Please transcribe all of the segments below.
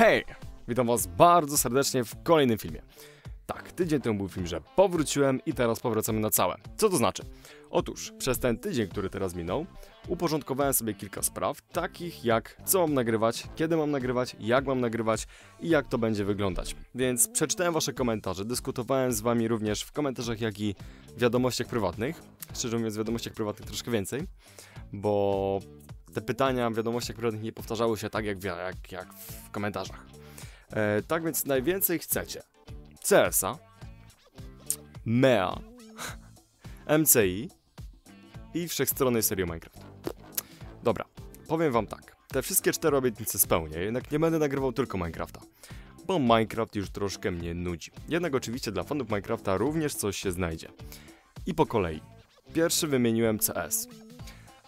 Hej! Witam was bardzo serdecznie w kolejnym filmie. Tak, tydzień temu był film, że powróciłem i teraz powracamy na całe. Co to znaczy? Otóż, przez ten tydzień, który teraz minął, uporządkowałem sobie kilka spraw, takich jak co mam nagrywać, kiedy mam nagrywać, jak mam nagrywać i jak to będzie wyglądać. Więc przeczytałem wasze komentarze, dyskutowałem z wami również w komentarzach, jak i wiadomościach prywatnych. Szczerze mówiąc, w wiadomościach prywatnych troszkę więcej, bo te pytania w wiadomościach prywatnych nie powtarzały się tak jak, w- jak, jak w komentarzach. E, tak więc najwięcej chcecie CS-a, MEA, MCI i wszechstronnej serii Minecraft. Dobra, powiem wam tak. Te wszystkie cztery obietnice spełnię, jednak nie będę nagrywał tylko Minecrafta. Bo Minecraft już troszkę mnie nudzi. Jednak oczywiście dla fanów Minecrafta również coś się znajdzie. I po kolei. Pierwszy wymieniłem CS.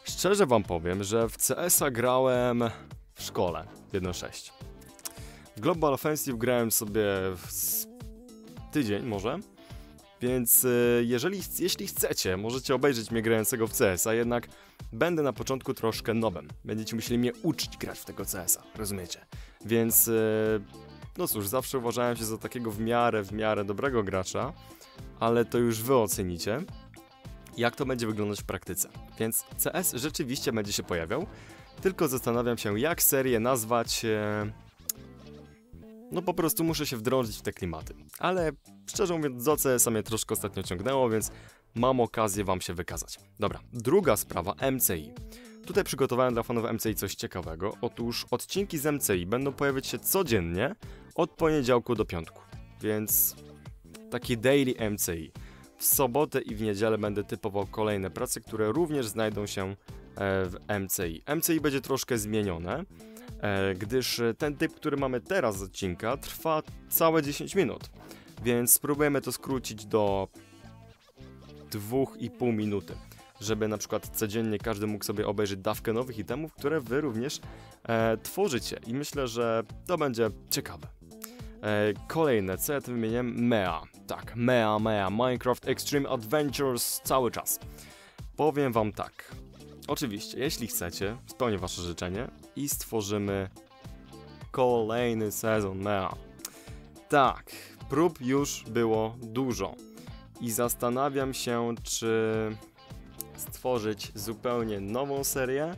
Szczerze wam powiem, że w CS-a grałem w szkole 1.6. W Global Offensive grałem sobie tydzień może. Więc y, jeżeli, jeśli chcecie, możecie obejrzeć mnie grającego w CS, a jednak będę na początku troszkę nowym. Będziecie musieli mnie uczyć grać w tego CS-a, rozumiecie? Więc y, no cóż, zawsze uważałem się za takiego w miarę, w miarę dobrego gracza, ale to już wy ocenicie, jak to będzie wyglądać w praktyce. Więc CS rzeczywiście będzie się pojawiał, tylko zastanawiam się, jak serię nazwać. E, no po prostu muszę się wdrążyć w te klimaty. Ale szczerze mówiąc, do CS mnie troszkę ostatnio ciągnęło, więc mam okazję wam się wykazać. Dobra, druga sprawa, MCI. Tutaj przygotowałem dla fanów MCI coś ciekawego. Otóż odcinki z MCI będą pojawiać się codziennie od poniedziałku do piątku. Więc taki daily MCI. W sobotę i w niedzielę będę typował kolejne prace, które również znajdą się e, w MCI. MCI będzie troszkę zmienione, e, gdyż ten typ, który mamy teraz z odcinka, trwa całe 10 minut. Więc spróbujemy to skrócić do 2,5 minuty, żeby na przykład codziennie każdy mógł sobie obejrzeć dawkę nowych itemów, które wy również e, tworzycie. I myślę, że to będzie ciekawe. E, kolejne, co ja tu wymieniłem? MEA. Tak, MEA, MEA, Minecraft Extreme Adventures cały czas. Powiem wam tak. Oczywiście, jeśli chcecie, spełnię wasze życzenie i stworzymy kolejny sezon MEA. Tak, prób już było dużo i zastanawiam się, czy stworzyć zupełnie nową serię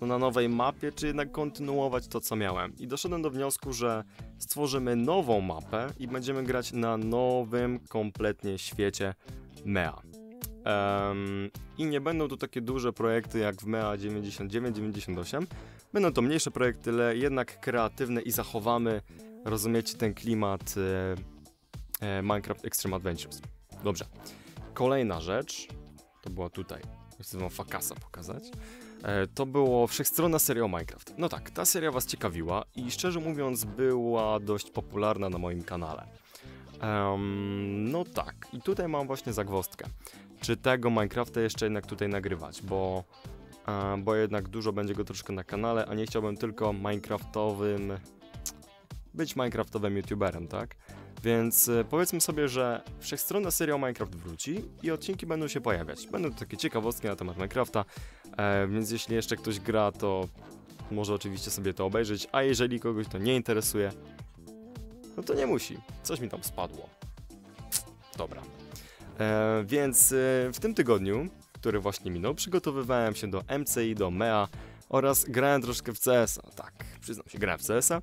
na nowej mapie, czy jednak kontynuować to, co miałem. I doszedłem do wniosku, że stworzymy nową mapę i będziemy grać na nowym kompletnie świecie MEA. Em, I nie będą to takie duże projekty jak w MEA 99-98. Będą to mniejsze projekty, ale jednak kreatywne i zachowamy, rozumiecie, ten klimat e, e, Minecraft Extreme Adventures. Dobrze. Kolejna rzecz, to była tutaj, chcę Fakasa pokazać. E, to było wszechstronna seria o Minecraft. No tak, ta seria was ciekawiła i szczerze mówiąc była dość popularna na moim kanale. Em, no tak, i tutaj mam właśnie zagwozdkę. Czy tego Minecrafta jeszcze jednak tutaj nagrywać, bo, e, bo jednak dużo będzie go troszkę na kanale, a nie chciałbym tylko Minecraftowym być Minecraftowym YouTuberem, tak? Więc e, powiedzmy sobie, że wszechstronna seria o Minecraft wróci i odcinki będą się pojawiać. Będą takie ciekawostki na temat Minecrafta, e, więc jeśli jeszcze ktoś gra, to może oczywiście sobie to obejrzeć, a jeżeli kogoś to nie interesuje, no to nie musi. Coś mi tam spadło. Dobra. E, więc e, w tym tygodniu, który właśnie minął, przygotowywałem się do MCI, do MEA oraz grałem troszkę w CS-a. Tak, przyznam się, grałem w CS-a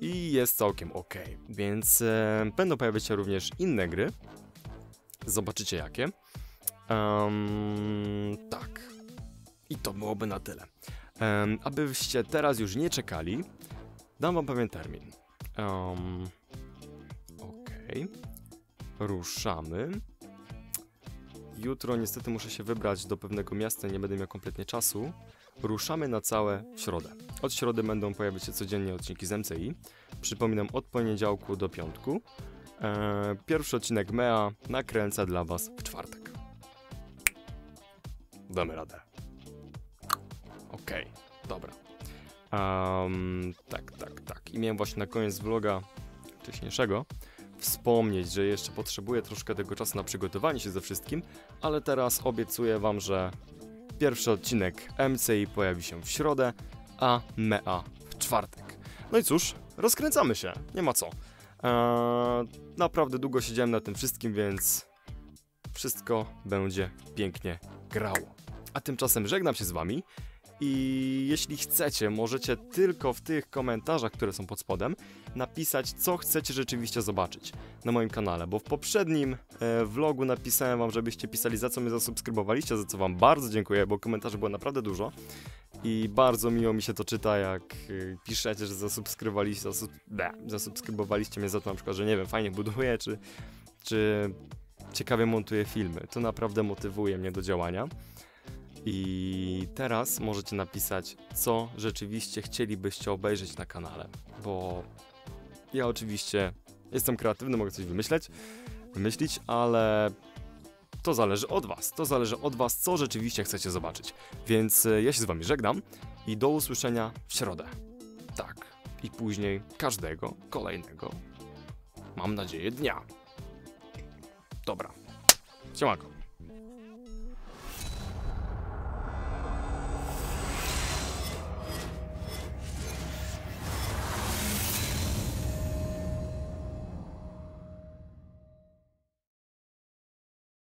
i jest całkiem ok. Więc e, będą pojawiać się również inne gry. Zobaczycie jakie. Em, tak. I to byłoby na tyle. Um, abyście teraz już nie czekali, dam wam pewien termin. Um, Okej. Ruszamy. Jutro niestety muszę się wybrać do pewnego miasta, nie będę miał kompletnie czasu. Ruszamy na całe środę. Od środy będą pojawiać się codziennie odcinki z MCI. Przypominam, od poniedziałku do piątku. Eee, pierwszy odcinek MEA nakręcę dla Was w czwartek. Damy radę. Okej, dobra. Em, tak, tak, tak. I miałem właśnie na koniec vloga wcześniejszego wspomnieć, że jeszcze potrzebuję troszkę tego czasu na przygotowanie się ze wszystkim, ale teraz obiecuję Wam, że pierwszy odcinek MCI pojawi się w środę, a MEA w czwartek. No i cóż, rozkręcamy się, nie ma co. Eee, naprawdę długo siedziałem na tym wszystkim, więc wszystko będzie pięknie grało. A tymczasem żegnam się z wami i jeśli chcecie, możecie tylko w tych komentarzach, które są pod spodem, napisać, co chcecie rzeczywiście zobaczyć na moim kanale, bo w poprzednim e, vlogu napisałem wam, żebyście pisali, za co mnie zasubskrybowaliście, za co wam bardzo dziękuję, bo komentarzy było naprawdę dużo i bardzo miło mi się to czyta, jak y, piszecie, że zasubskrybowaliście, zasub, zasubskrybowaliście mnie za to na przykład, że nie wiem, fajnie buduję, czy, czy ciekawie montuję filmy. To naprawdę motywuje mnie do działania. I teraz możecie napisać, co rzeczywiście chcielibyście obejrzeć na kanale, bo ja oczywiście jestem kreatywny, mogę coś wymyśleć, wymyślić, ale to zależy od Was. To zależy od Was, co rzeczywiście chcecie zobaczyć. Więc e, ja się z Wami żegnam i do usłyszenia w środę. Tak. I później każdego kolejnego, mam nadzieję, dnia. Dobra. Siemanko.